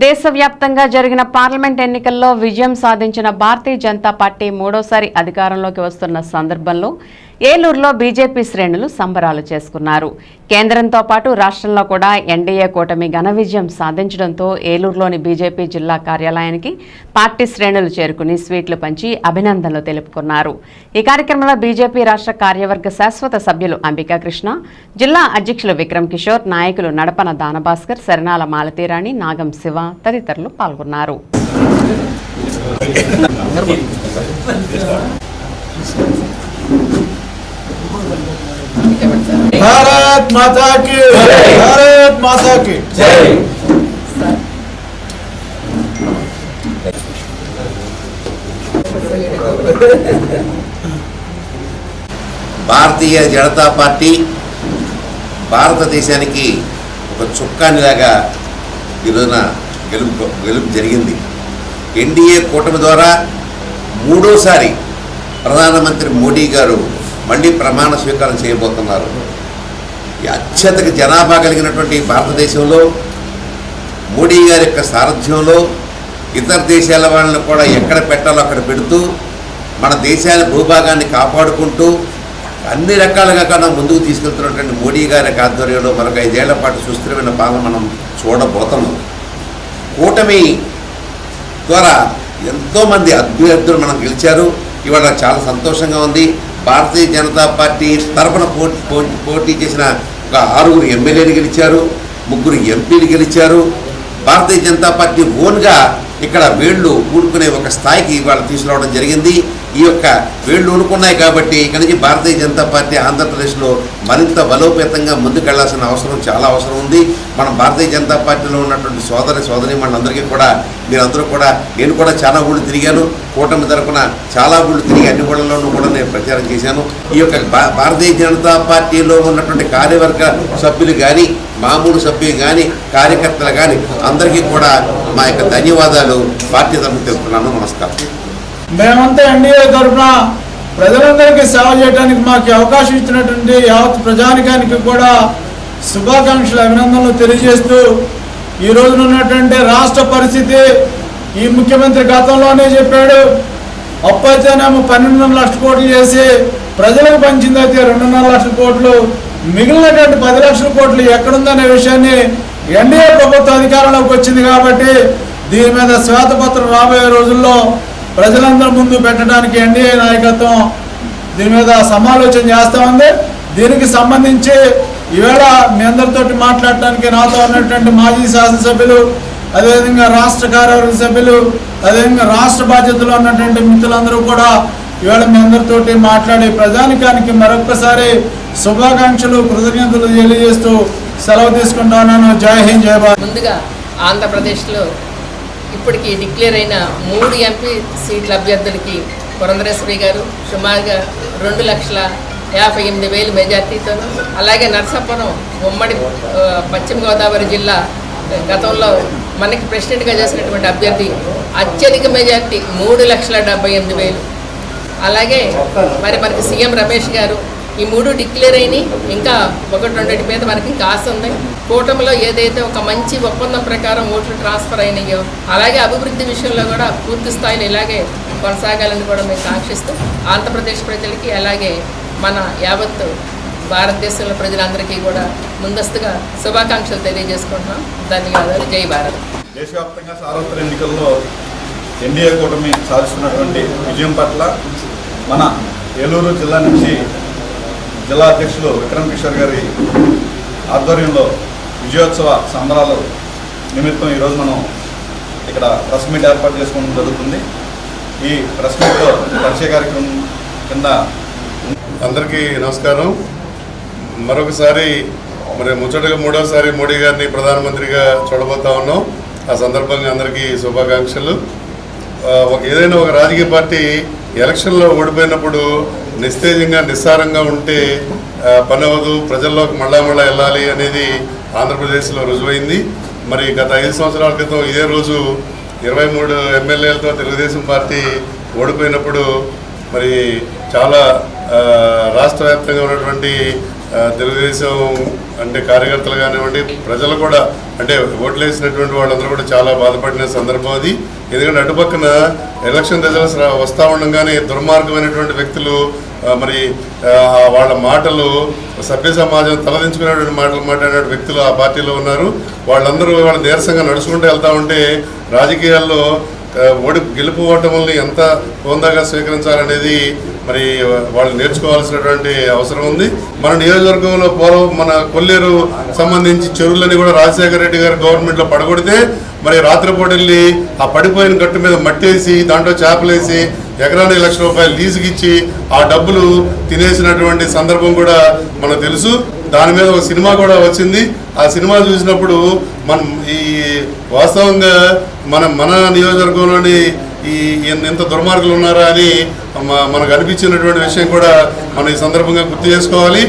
దేశవ్యాప్తంగా జరిగిన పార్లమెంట్ ఎన్నికల్లో విజయం సాధించిన భారతీయ జనతా పార్టీ మూడోసారి అధికారంలోకి వస్తున్న సందర్భంలో ఏలూరులో బీజేపీ శ్రేణులు సంబరాలు చేసుకున్నారు కేంద్రంతో పాటు రాష్ట్రంలో కూడా ఎన్డీఏ కూటమి ఘన విజయం సాధించడంతో ఏలూరులోని బీజేపీ జిల్లా కార్యాలయానికి పార్టీ శ్రేణులు చేరుకుని స్వీట్లు పంచి అభినందనలు తెలుపుకున్నారు ఈ కార్యక్రమంలో బీజేపీ రాష్ట్ర కార్యవర్గ శాశ్వత సభ్యులు అంబికా కృష్ణ జిల్లా అధ్యక్షులు విక్రమ్ కిషోర్ నాయకులు నడపన దానభాస్కర్ శరణాల మాలతీరాణి నాగం శివ తదితరులు పాల్గొన్నారు Thank you. భారత్ మాతాకి భారత్ మాతాకి జై భారతీయ జనతా పార్టీ భారతదేశానికి ఒక చుక్కానిలాగా ఈరోజున గెలుపు గెలుపు జరిగింది. ఎన్డీఏ కూటమి ద్వారా మూడోసారి ప్రధానమంత్రి మోడీ గారు మళ్ళీ ప్రమాణ స్వీకారం చేయబోతున్నారు. ఈ అత్యధిక జనాభా కలిగినటువంటి భారతదేశంలో మోడీ గారి యొక్క సారథ్యంలో ఇతర దేశాల వాళ్ళని కూడా ఎక్కడ పెట్టాలో అక్కడ పెడుతూ మన దేశాన్ని భూభాగాన్ని కాపాడుకుంటూ అన్ని రకాలుగా కన్నా ముందుకు తీసుకెళ్తున్నటువంటి మోడీ గారి యొక్క ఆధ్వర్యంలో మరొక ఐదేళ్ళ పాటు సుస్థిరమైన పాలన మనం చూడబోతున్నాం. కూటమి ద్వారా ఎంతోమంది అభ్యర్థులు మనం గెలిచారు. ఇవాళ చాలా సంతోషంగా ఉంది. భారతీయ జనతా పార్టీ తరఫున పోటీ పో- పోటీ చేసిన ఒక ఆరుగురు ఎమ్మెల్యేలు గెలిచారు ముగ్గురు ఎంపీలు గెలిచారు. భారతీయ జనతా పార్టీ ఓన్గా ఇక్కడ వేళ్ళు ఊడుకునే ఒక స్థాయికి ఇవాళ తీసుకురావడం జరిగింది. ఈ యొక్క వేళ్ళు ఊనుకున్నాయి కాబట్టి ఇక్కడి నుంచి భారతీయ జనతా పార్టీ ఆంధ్రప్రదేశ్లో మరింత బలోపేతంగా ముందుకెళ్ళాల్సిన అవసరం చాలా అవసరం ఉంది. మన భారతీయ జనతా పార్టీలో ఉన్నటువంటి సోదరి సోదరి మనందరికీ కూడా మీరందరూ కూడా నేను కూడా చాలా ఊళ్ళు తిరిగాను. కూటమి తరపున చాలా ఊళ్ళు తిరిగి అన్ని ఊళ్ళలోనూ కూడా నేను ప్రచారం చేశాను. ఈ యొక్క భా- భారతీయ జనతా పార్టీలో ఉన్నటువంటి కార్యవర్గ సభ్యులు కానీ మామూలు సభ్యులు కానీ కార్యకర్తలు కానీ అందరికీ కూడా మా యొక్క ధన్యవాదాలు. పార్టీ తరఫున తెలుపుతున్నాను. నమస్కారం. మేమంతా ఎన్డీఏ తరఫున ప్రజలందరికీ సేవ చేయడానికి మాకు అవకాశం ఇచ్చినటువంటి యావత్ ప్రజానికానికి కూడా శుభాకాంక్షలు అభినందనలు తెలియజేస్తూ ఈ రోజున ఉన్నటువంటి రాష్ట్ర పరిస్థితి ఈ ముఖ్యమంత్రి గతంలోనే చెప్పాడు. అప్పైతేనేమో పన్నెండున్నర లక్షల కోట్లు చేసి ప్రజలకు పంచిందైతే రెండున్నర లక్షల కోట్లు మిగిలినటువంటి పది లక్షల కోట్లు ఎక్కడుందనే విషయాన్ని ఎన్డీఏ ప్రభుత్వ అధికారంలోకి వచ్చింది కాబట్టి దీని మీద శ్వేతపత్రం రాబోయే రోజుల్లో ప్రజలందరి ముందు పెట్టడానికి ఎన్డీఏ నాయకత్వం దీని మీద సమాలోచన చేస్తూ ఉంది. దీనికి సంబంధించి ఈవేళ మీ అందరితో మాట్లాడటానికి నాతో ఉన్నటువంటి మాజీ శాసనసభ్యులు అదేవిధంగా రాష్ట్ర కార్యవర్గ సభ్యులు అదేవిధంగా రాష్ట్ర బాధ్యతలో ఉన్నటువంటి మిత్రులందరూ కూడా ఈవేళ మీ అందరితోటి మాట్లాడి ప్రజానికానికి మరొక్కసారి శుభాకాంక్షలు కృతజ్ఞతలు తెలియజేస్తూ సెలవు తీసుకుంటున్నాను జై హింద్ జై భారత్. ముందుగా ఆంధ్రప్రదేశ్లో ఇప్పటికి డిక్లేర్ అయిన మూడు ఎంపీ సీట్ల అభ్యర్థులకి పురంధరేశ్వరి గారు సుమారుగా రెండు లక్షల యాభై ఎనిమిది వేలు మెజార్టీతో అలాగే నర్సాపురం ఉమ్మడి పశ్చిమ గోదావరి జిల్లా గతంలో మనకి ప్రెసిడెంట్గా చేసినటువంటి అభ్యర్థి అత్యధిక మెజార్టీ మూడు లక్షల డెబ్బై ఎనిమిది వేలు. అలాగే మరి మనకి సీఎం రమేష్ గారు ఈ మూడు డిక్లేర్ అయినాయి. ఇంకా ఒకటి రెండింటి మీద మనకి ఇంకా ఆశ ఉంది. కూటమిలో ఏదైతే ఒక మంచి ఒప్పందం ప్రకారం ఓట్లు ట్రాన్స్ఫర్ అయినాయో అలాగే అభివృద్ధి విషయంలో కూడా పూర్తి స్థాయిలో ఇలాగే కొనసాగాలని కూడా మేము కాంక్షిస్తూ ఆంధ్రప్రదేశ్ ప్రజలకి అలాగే మన యావత్ భారతదేశంలో ప్రజలందరికీ కూడా ముందస్తుగా శుభాకాంక్షలు తెలియజేసుకుంటున్నాం. ధన్యవాదాలు. జై భారత్. దేశవ్యాప్తంగా సార్వత్ర ఎన్నికల్లో ఎన్డీఏ కూటమి సాధిస్తున్నటువంటి విజయం పట్ల మన ఏలూరు జిల్లా నుంచి జిల్లా అధ్యక్షులు విక్రమ్ కిషోర్ గారి ఆధ్వర్యంలో విజయోత్సవ సంబరాలు నిమిత్తం ఈరోజు మనం ఇక్కడ ప్రెస్ మీట్ ఏర్పాటు చేసుకోవడం జరుగుతుంది. ఈ ప్రెస్ మీట్లో పరిచయ కార్యక్రమం కింద అందరికీ నమస్కారం. మరొకసారి మరి ముచ్చటగా మూడోసారి మోడీ గారిని ప్రధానమంత్రిగా చూడబోతా ఉన్నాం. ఆ సందర్భంగా అందరికీ శుభాకాంక్షలు. ఒక- ఏదైనా ఒక రాజకీయ పార్టీ ఎలక్షన్లో ఓడిపోయినప్పుడు నిస్తేజంగా నిస్సారంగా ఉంటే ఆ, పని అవ్వదు. ప్రజల్లోకి మళ్ళా మళ్ళా వెళ్ళాలి అనేది ఆంధ్రప్రదేశ్లో రుజువైంది. మరి గత ఐదు సంవత్సరాల క్రితం ఇదే రోజు ఇరవై మూడు ఎమ్మెల్యేలతో తెలుగుదేశం పార్టీ ఓడిపోయినప్పుడు మరి చాలా రాష్ట్ర వ్యాప్తంగా ఉన్నటువంటి తెలుగుదేశం అంటే కార్యకర్తలు కానివ్వండి ప్రజలు కూడా అంటే ఓట్లు వేసినటువంటి వాళ్ళందరూ కూడా చాలా బాధపడిన సందర్భం అది. ఎందుకంటే అటుపక్కన ఎలక్షన్ రిజల్ట్స్ వస్తూ ఉండగానే దుర్మార్గమైనటువంటి వ్యక్తులు మరి వాళ్ళ మాటలు సభ్య సమాజం తలదించుకునేటువంటి మాటలు మాట్లాడే వ్యక్తులు ఆ పార్టీలో ఉన్నారు. వాళ్ళందరూ వాళ్ళ నీరసంగా నడుచుకుంటూ వెళ్తూ ఉంటే రాజకీయాల్లో ఓడి గెలుపు ఓటముల్ని ఎంత హోందాగా స్వీకరించాలనేది మరి వాళ్ళు నేర్చుకోవాల్సినటువంటి అవసరం ఉంది. మన నియోజకవర్గంలో పూర్వం మన కొల్లేరు సంబంధించి చెరువులని కూడా రాజశేఖర రెడ్డి గారు గవర్నమెంట్లో పడగొడితే మరి రాత్రిపూట వెళ్ళి ఆ పడిపోయిన గట్టు మీద మట్టేసి దాంట్లో చేపలేసి ఎకరానికి లక్ష రూపాయలు లీజుకి ఇచ్చి ఆ డబ్బులు తినేసినటువంటి సందర్భం కూడా మనకు తెలుసు. దాని మీద ఒక సినిమా కూడా వచ్చింది. ఆ సినిమా చూసినప్పుడు మనం ఈ వాస్తవంగా మన మన నియోజకవర్గంలోని ఈ ఇంత ఎంత దుర్మార్గులు ఉన్నారా అని మనకు అనిపించినటువంటి విషయం కూడా మనం ఈ సందర్భంగా గుర్తు చేసుకోవాలి.